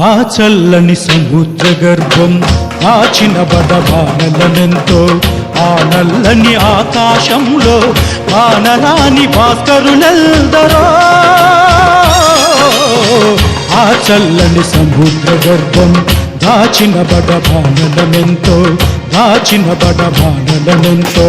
ఆ చల్లని సముద్ర గర్భం దాచిన బడబానలనెంతో ఆ నల్లని ఆకాశంలో ఆనరాని భాస్కరులెల్దరో. ఆ చల్లని సముద్ర గర్భం దాచిన బడబానలనెంతో దాచిన బడబానలనెంతో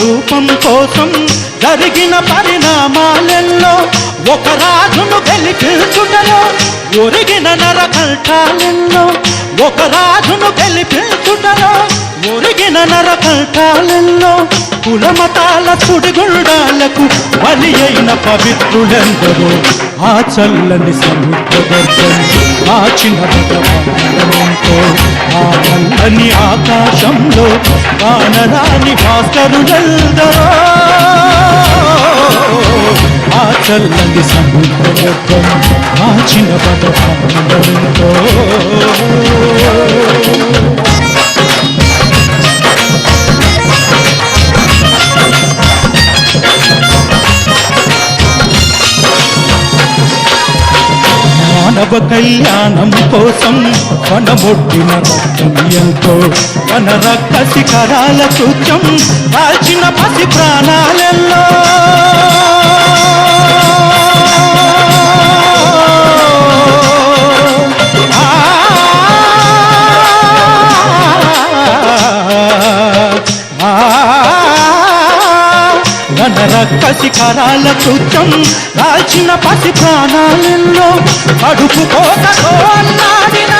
రూపం కోసం జరిగిన పరిణామాలెల్లో ఒక రాజును గెలిపించుటలో ఒరిగిన నరకంఠాలెల్లో ఒక రాజును గెలిపించుటలో ఒరిగిన నరకంఠాలెల్లో కులమతాల సుడిగుండాలకు బలి అయిన పవిత్రులెందరో ఆ చల్లని సముద్ర గర్భం ఆ చిన్న భగవంతో ఆ నల్లని ఆకాశంలో కానరాని భాస్కరులెల్దరో ఆ చల్లని సముద్ర గర్భం ఆ చిన్న భగవంతో మానవ కళ్యాణం కోసం వనమొడ్డిన రక్తం ఎంతో వన రక్త శిఖరాల సూచం కాల్చిన పసి ప్రాణాలెల్లో. వన రక్త శిఖరాల సూత్యం కాల్చిన పసి ప్రాణాలలో అడుపు కోటలో అల్లాడిన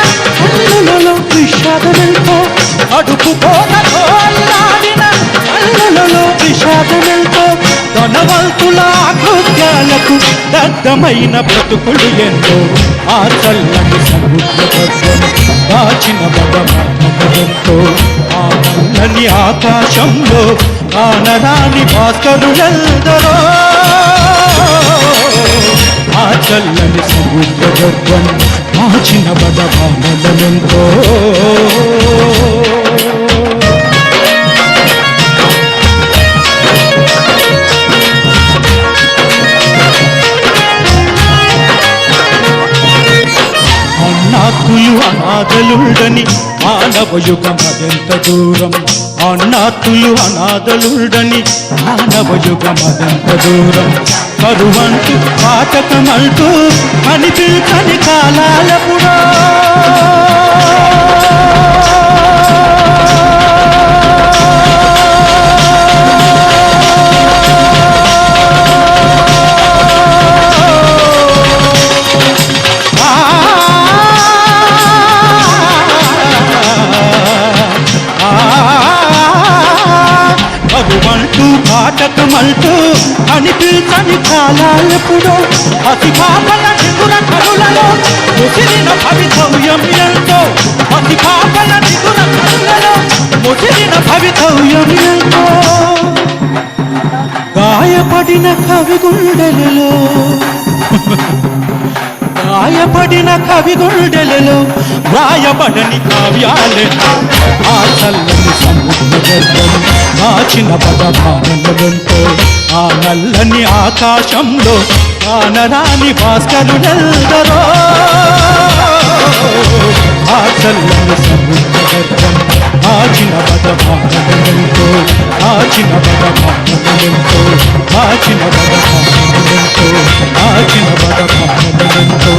అల్లులలో విషాదమెంతో అడుపు కోటలో అల్లాడిన అల్లులలో విషాదమెంతో ధనవంతుల కృత్యాలకు దగ్ధమైన బ్రతుకుడు ఎంతో ఆ చల్లని సముద్ర గర్భం దాచిన భగవంతో ఆ నల్లని ఆకాశంలో ఆనరాని భాస్కరులెల్దరో ఆ చల్లని సముద్ర గర్భం దాచిన బడబానలెంతో అనాథలుండని మానవయుగం అదెంత దూరం? అన్నాతులు అనాథలుండని మానవయుగం అదెంత దూరం? కరువంటూ పాతకమంటూ అనిపించని కాలాలపుడో కరువంటూ పాటకమంటూ అనిపించని కాలాలెప్పుడో అతి పాపల నిగుర కరులలో ముసిరిన భవితవ్యం ఎంతో అతి పాపల నిగుర కరులలో ముసిరిన భవితవ్యం ఎంతో గాయపడిన కవి గుండెలలో గాయపడిన కవి గుండెలలో గాయపడని కావ్యాలే ఆ చల్లని సముద్ర గర్భం దాచిన పదభావనలతో ఆ నల్లని ఆకాశంలో ఆనరాని భాస్కరులెల్దరో ఆ చల్లని సముద్రం ఆ చిన్న పద మానవులతో ఆ చిన్న పద సముద్ర ఆ చిన్న పద దాచిన ఆ చిన్న పద దాచిన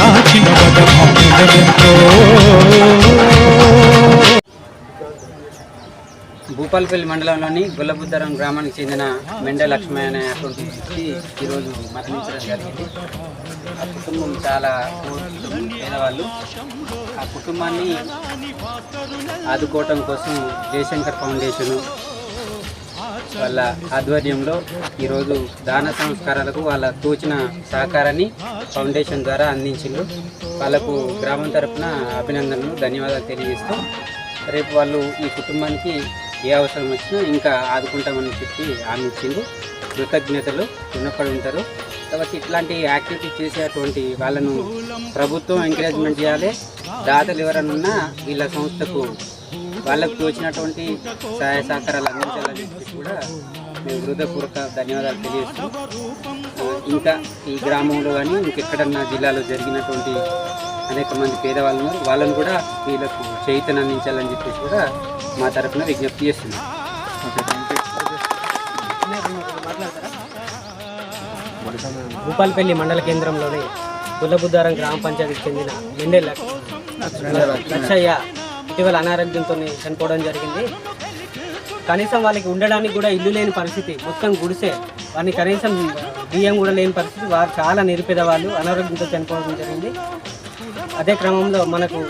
ఆ చిన్న పద భూప భూపాలపల్లి మండలంలోని గుల్లబుద్దరం గ్రామానికి చెందిన మెండే అనే అటువంటి వ్యక్తి ఈరోజు మరణించడం జరిగింది. ఆ కుటుంబం చాలా పేదవాళ్ళు. ఆ కుటుంబాన్ని ఆదుకోవటం కోసం జయశంకర్ ఫౌండేషన్ వాళ్ళ ఆధ్వర్యంలో ఈరోజు దాన సంస్కారాలకు వాళ్ళ తోచిన సహకారాన్ని ఫౌండేషన్ ద్వారా అందించిండ్రు. వాళ్ళకు గ్రామం తరఫున అభినందనలు ధన్యవాదాలు తెలియజేస్తూ రేపు వాళ్ళు ఈ కుటుంబానికి ఏ అవసరం వచ్చినా ఇంకా ఆదుకుంటామని చెప్పి హామీ ఇచ్చిండ్రు కృతజ్ఞతలు రుణపడి ఉంటారు. కాబట్టి ఇట్లాంటి యాక్టివిటీ చేసేటువంటి వాళ్ళను ప్రభుత్వం ఎంకరేజ్మెంట్ చేయాలి. దాతలు ఎవరైనా ఉన్నా వీళ్ళ సంస్థకు వాళ్ళకు తోచినటువంటి సహాయ సహకారాలు అందించాలని చెప్పి కూడా మేము హృదయపూర్వక ధన్యవాదాలు తెలియజేస్తాం ఇంకా ఈ గ్రామంలో కానీ ఇంకెక్కడన్నా జిల్లాలో జరిగినటువంటి అనేక మంది పేదవాళ్ళు వాళ్ళను కూడా వీళ్ళకు చైతన్యం అందించాలని చెప్పేసి కూడా మా తరఫున విజ్ఞప్తి చేస్తున్నాం. భూపాలపల్లి మండల కేంద్రంలోని గుల్లబుద్దారం గ్రామ పంచాయతీకి చెందిన మెండే లక్షయ్య ఇటీవల అనారోగ్యంతో చనిపోవడం జరిగింది. కనీసం వాళ్ళకి ఉండడానికి కూడా ఇల్లు లేని పరిస్థితి మొత్తం గుడిసే. వారిని కనీసం బియ్యం కూడా లేని పరిస్థితి. వారు చాలా నిరుపేద వాళ్ళు అనారోగ్యంతో చనిపోవడం జరిగింది. అదే క్రమంలో మనకు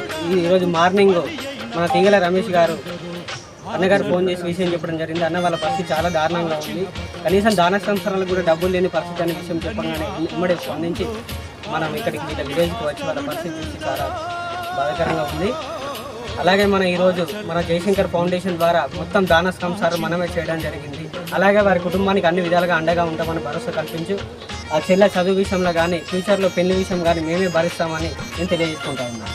ఈరోజు మార్నింగ్ మన తీగల రమేష్ గారు అన్నగారు ఫోన్ చేసి విషయం చెప్పడం జరిగింది. అన్న వాళ్ళ పరిస్థితి చాలా దారుణంగా ఉంది. కనీసం దాన సంవత్సరాలకు కూడా డబ్బులు లేని పరిస్థితి అనే విషయం చెప్పగానే ఉమ్మడి స్పందించి మనం ఇక్కడికి వీళ్ళ విలేజ్కి వచ్చి వాళ్ళ పరిస్థితి చూసి చాలా బాధాకరంగా ఉంది. అలాగే మన ఈరోజు మన జయశంకర్ ఫౌండేషన్ ద్వారా మొత్తం దాన సంసారం మనమే చేయడం జరిగింది. అలాగే వారి కుటుంబానికి అన్ని విధాలుగా అండగా ఉంటామని భరోసా కల్పించు. ఆ చెల్లె చదువు విషయంలో కానీ ఫ్యూచర్లో పెళ్ళి విషయం కానీ మేమే భరిస్తామని నేను తెలియజేసుకుంటా ఉన్నాను.